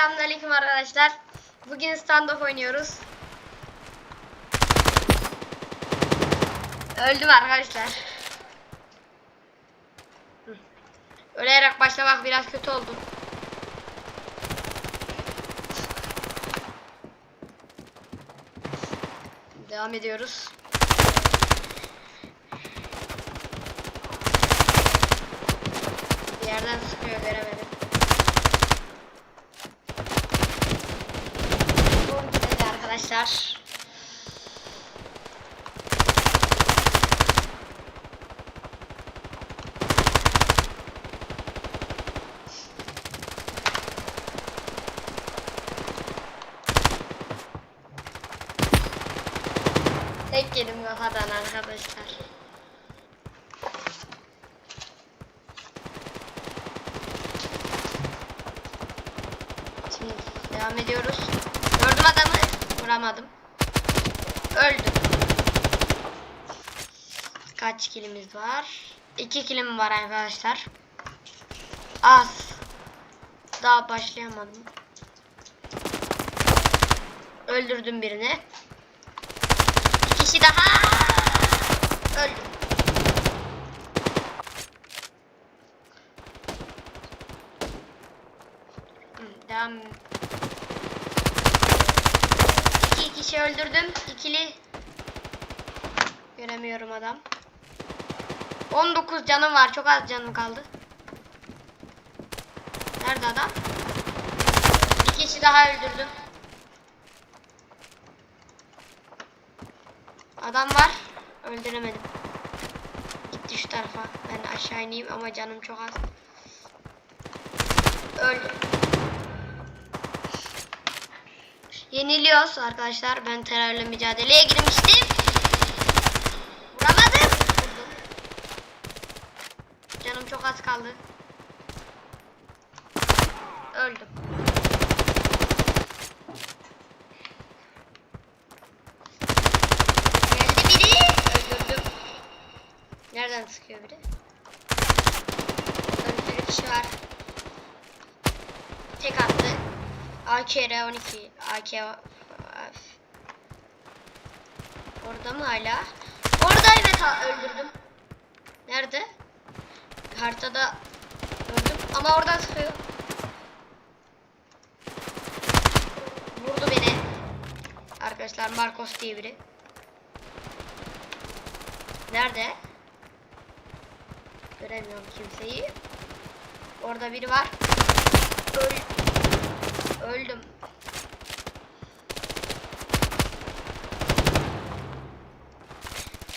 selamünaleyküm arkadaşlar. Bugün standoff oynuyoruz. Öldüm arkadaşlar. Ölerek başlamak biraz kötü oldu. Devam ediyoruz. Bir yerden sıkıyor göremedim. Evet arkadaşlar. Tek yedim kafadan arkadaşlar. Şimdi devam ediyoruz. Gördüm adamı. Vuramadım. Öldüm. Kaç kilimiz var? 2 kilim var arkadaşlar. Az. Daha başlayamadım. Öldürdüm birini. Bir kişi daha. Öldüm. Devam. Kişi öldürdüm. İkili. Göremiyorum adam. 19 canım var. Çok az canım kaldı. Nerede adam? Bir kişi daha öldürdüm. Adam var. Öldüremedim. Gitti şu tarafa. Ben aşağı ineyim ama canım çok az. Öldü. Yeniliyoruz arkadaşlar. Ben terörle mücadeleye girmiştim. Vuramadım. Vurdum. Canım çok az kaldı. Öldüm. Geldi biri. Öldürdüm. Nereden sıkıyor biri? Kişi var. Tek attı. AKR 12. AK Orada mı hala? Orada evet öldürdüm. Nerede? Haritada gördüm ama oradan sıkıyor. Vurdu beni. Arkadaşlar Marcos diye biri. Nerede? Göremiyorum kimseyi. Orada biri var. Öl Öldüm.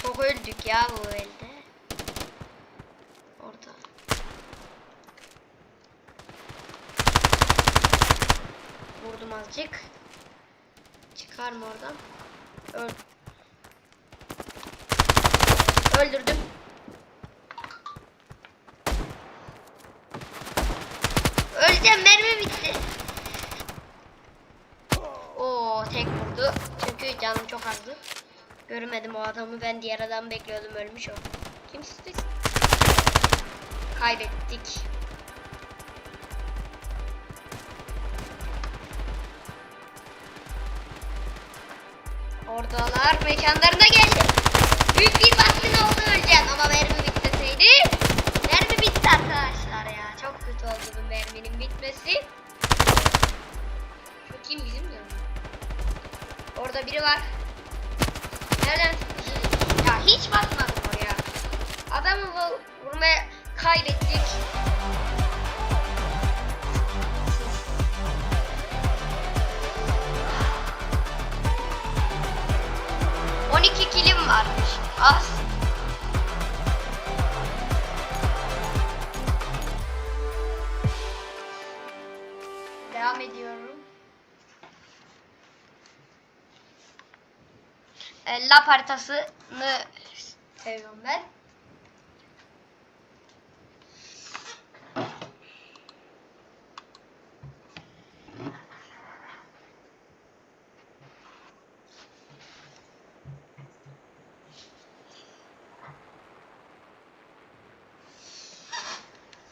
Çok öldük ya bu elde. Orada. Vurdum azıcık. Çıkar mı oradan? Öl. Öldürdüm. Öleceğim mermi bitti. Oo tek vurdu. Çünkü canım çok azdı. Göremedim o adamı. Ben diğer adamı bekliyordum. Ölmüş o. Kimsiniz? Kaybettik. Oradalar mekanlarına geldim. Büyük bir vaktin oldu öleceğim ama mermi bitmeseydi. Mermi bitti arkadaşlar ya. Çok kötü oldu bu merminin bitmesi. Orada biri var. Nereden? Ya hiç bakmadım oraya. Adamı vur- vurmaya kaybettik. 12 kilim varmış. Az. Lap haritasını seviyorum ben.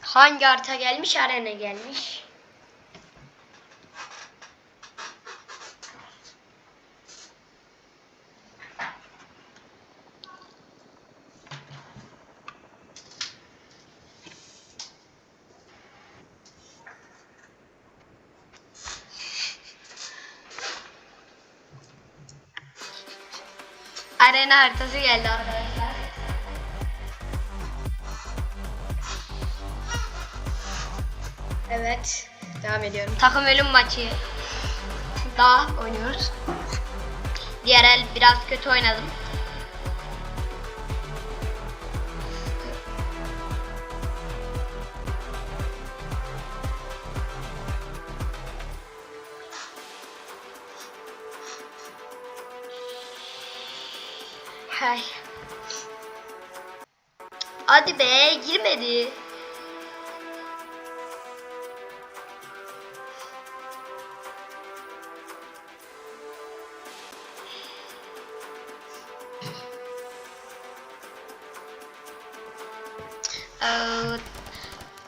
Hangi harita gelmiş? Arena gelmiş. Arena haritası geldi arkadaşlar. Evet. Devam ediyorum. Takım ölüm maçı. Daha oynuyoruz. Diğer el biraz kötü oynadım. Hay. Hadi be girmedi. Ee,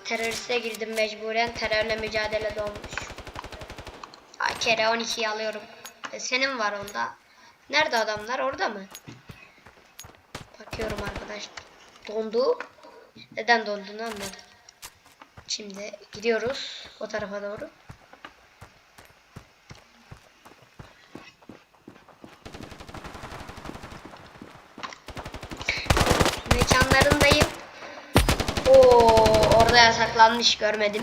teröriste girdim mecburen. Terörle mücadele dolmuş. Kere 12'yi alıyorum. E, senin var onda. Nerede adamlar? Orada mı? Dondu. Neden donduğunu anladım. Şimdi gidiyoruz o tarafa doğru. Mekanlarındayım. Oo, orada yasaklanmış görmedim.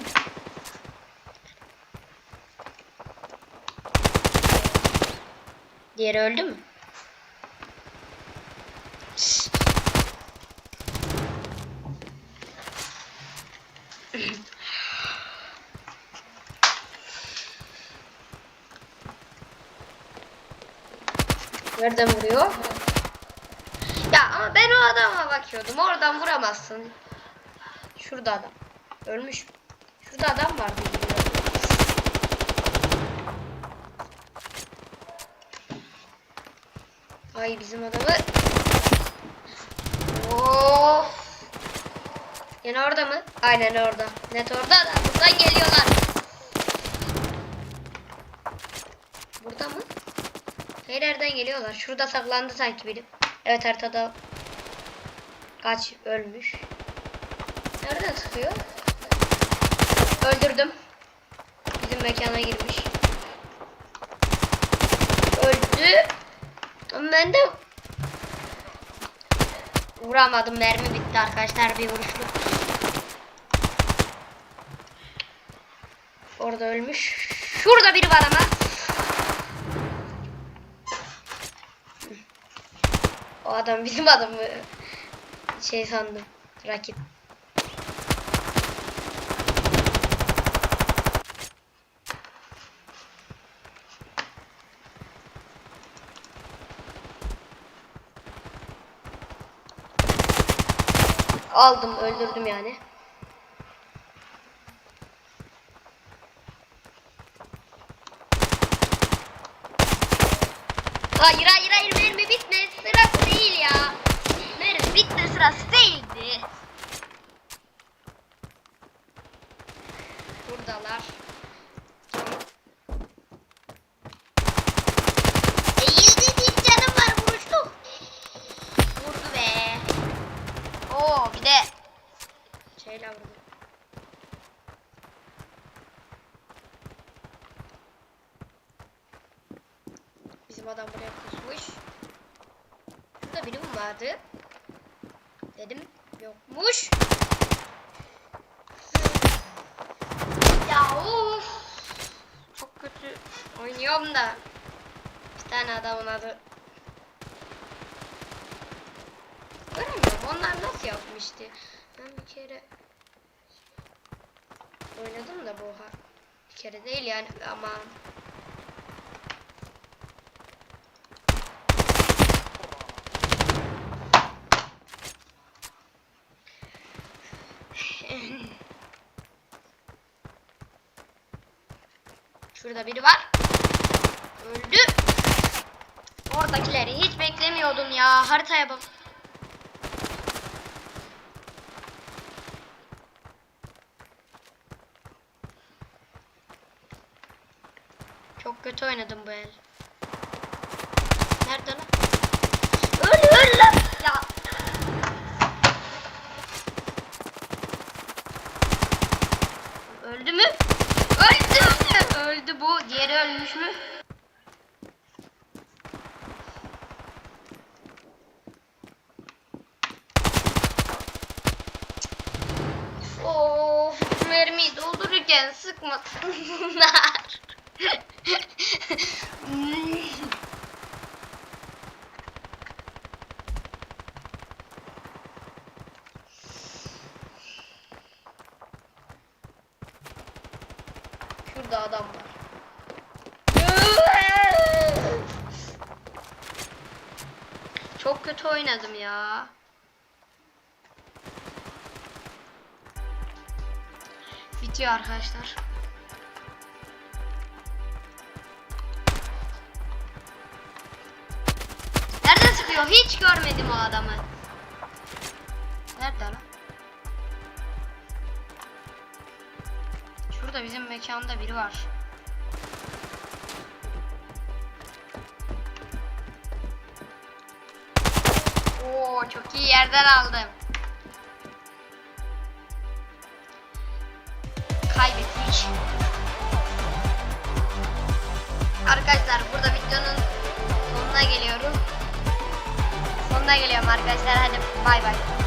Diğeri öldü mü? Nereden vuruyor? Ya ama ben o adama bakıyordum. Oradan vuramazsın. Şurada adam. Ölmüş. mü? Şurada adam vardı. Ay bizim adamı. Of. Yine orada mı? Aynen orada. Net orada da. Buradan geliyorlar. Burada mı? Hayır nereden geliyorlar? Şurada saklandı sanki biri. Evet haritada. Kaç ölmüş. Nereden sıkıyor? Öldürdüm. Bizim mekana girmiş. Öldü. Ben de vuramadım. Mermi bitti arkadaşlar bir vuruşluk. Orada ölmüş. Şurada biri var ama. O adam bizim adamı şey sandım. Rakip. Aldım, öldürdüm yani. Hayır hayır hayır mermi bitme sırası değil ya. Mermi bitme sırası değildi. Buradalar. Eğildi bir canım var vuruştu. Vurdu be. Oo bir de şeyle vurdu. Bizim adam buraya pusmuş. Şurada biri mi vardı? Dedim yokmuş. Ya of. Çok kötü oynuyorum da. Bir tane adamın adı. Göremiyorum. Onlar nasıl yapmıştı? Ben bir kere oynadım da bu. Bir kere değil yani ama Şurada biri var. Öldü. Oradakileri hiç beklemiyordum ya. Haritaya bak. Çok kötü oynadım bu el. Nerede lan? Öl öl lan. Ya. Öldü mü? öldü bu. Diğeri ölmüş mü? Of mermiyi doldururken sıkmasınlar. Şurada adam var. Kötü oynadım ya. Bitiyor arkadaşlar. Nereden sıkıyor? Hiç görmedim o adamı. Nerede lan? Şurada bizim mekanda biri var. Oo çok iyi yerden aldım. Kaybettik. Arkadaşlar burada videonun sonuna geliyorum. Sonuna geliyorum arkadaşlar. Hadi bay bay.